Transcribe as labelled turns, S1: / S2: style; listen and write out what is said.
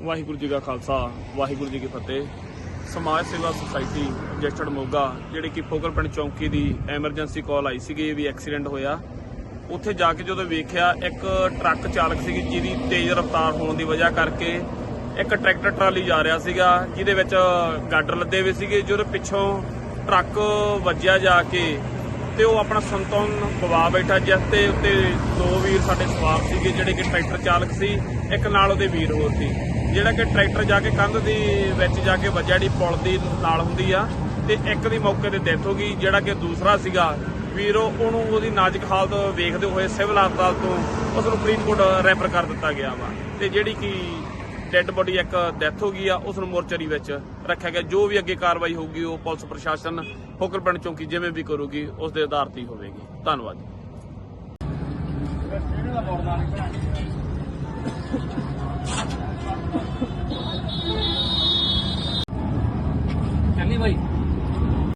S1: ਵਾਹਿਗੁਰੂ ਜੀ ਕਾ ਖਾਲਸਾ, ਵਾਹਿਗੁਰੂ ਜੀ ਕੀ ਫਤਿਹ। ਸਮਾਜ ਸੇਵਾ ਸੁਸਾਇਟੀ ਰਜਿਸਟਰਡ ਮੋਗਾ, ਜਿਹੜੀ ਕਿ ਫੋਕਲ ਪਿੰਡ ਚੌਂਕੀ ਦੀ ਐਮਰਜੈਂਸੀ ਕਾਲ ਆਈ ਸੀਗੀ, ਵੀ ਐਕਸੀਡੈਂਟ ਹੋਇਆ। ਉੱਥੇ ਜਾ ਕੇ ਜਦੋਂ ਵੇਖਿਆ, ਇੱਕ ਟਰੱਕ ਚਾਲਕ ਸੀਗੀ, ਜਿਹਦੀ ਤੇਜ਼ ਰਫ਼ਤਾਰ ਹੋਣ ਦੀ ਵਜ੍ਹਾ ਕਰਕੇ ਇੱਕ ਟਰੈਕਟਰ ਟਰਾਲੀ ਜਾ ਰਿਹਾ ਸੀਗਾ, ਜਿਹਦੇ ਵਿੱਚ ਗਾਡਰ ਲੱਦੇ ਹੋਏ ਸੀਗੇ ਜਦੋਂ ਪਿੱਛੋਂ ਟਰੱਕ ਵੱਜਿਆ ਜਾ ਕੇ ਤੇ ਉਹ ਆਪਣਾ ਸੰਤੁਲਨ ਗਵਾ ਬੈਠਾ ਜਿਸ ਤੇ ਉੱਤੇ ਦੋ ਵੀਰ ਸਾਡੇ ਸਵਾਰ ਸੀਗੇ, ਜਿਹੜੇ ਕਿ ਟਰੈਕਟਰ ਚਾਲਕ ਸੀ, ਇੱਕ ਨਾਲ ਉਹਦੇ ਵੀਰ ਹੋਰ ਸੀ। ਜਿਹੜਾ ਕਿ ਟਰੈਕਟਰ ਜਾ ਕੇ ਕੰਧ ਦੀ ਵਿੱਚ ਜਾ ਕੇ ਵੱਜਿਆ, ਜਿਹੜੀ ਪੁਲ ਦੀ ਨਾਲ ਹੁੰਦੀ ਆ, ਤੇ ਇੱਕ ਦੀ ਮੌਕੇ ਤੇ ਡੈਥ ਹੋ ਗਈ, ਜਿਹੜਾ ਕਿ ਦੂਸਰਾ ਸੀਗਾ। ਵੀਰ, ਉਹਨੂੰ ਉਹਦੀ ਨਾਜ਼ੁਕ ਹਾਲਤ ਵੇਖਦੇ ਹੋਏ ਸਿਵਲ ਹਸਪਤਾਲ ਤੋਂ ਉਸ ਨੂੰ ਫਰੀਦਕੋਟ ਰੈਫਰ ਕਰ ਦਿੱਤਾ ਗਿਆ ਵਾ। ਤੇ ਜਿਹੜੀ ਕਿ ਡੈੱਡ ਬੋਡੀ ਇੱਕ ਡੈਥ ਹੋ ਗਈ ਆ ਉਸ ਨੂੰ ਮੋਰਚਰੀ ਵਿੱਚ ਰੱਖਿਆ ਗਿਆ। ਜੋ ਵੀ ਅੱਗੇ ਕਾਰਵਾਈ ਹੋਊਗੀ, ਉਹ ਪੁਲਿਸ ਪ੍ਰਸ਼ਾਸਨ ਫੋਕਲ ਚੌਂਕੀ ਜਿਵੇਂ ਵੀ ਕਰੂਗੀ ਉਸ ਦੇ ਆਧਾਰ ਤੇ ਹੋਵੇਗੀ। ਧੰਨਵਾਦ।
S2: ਚੱਲੀ ਬਾਈ।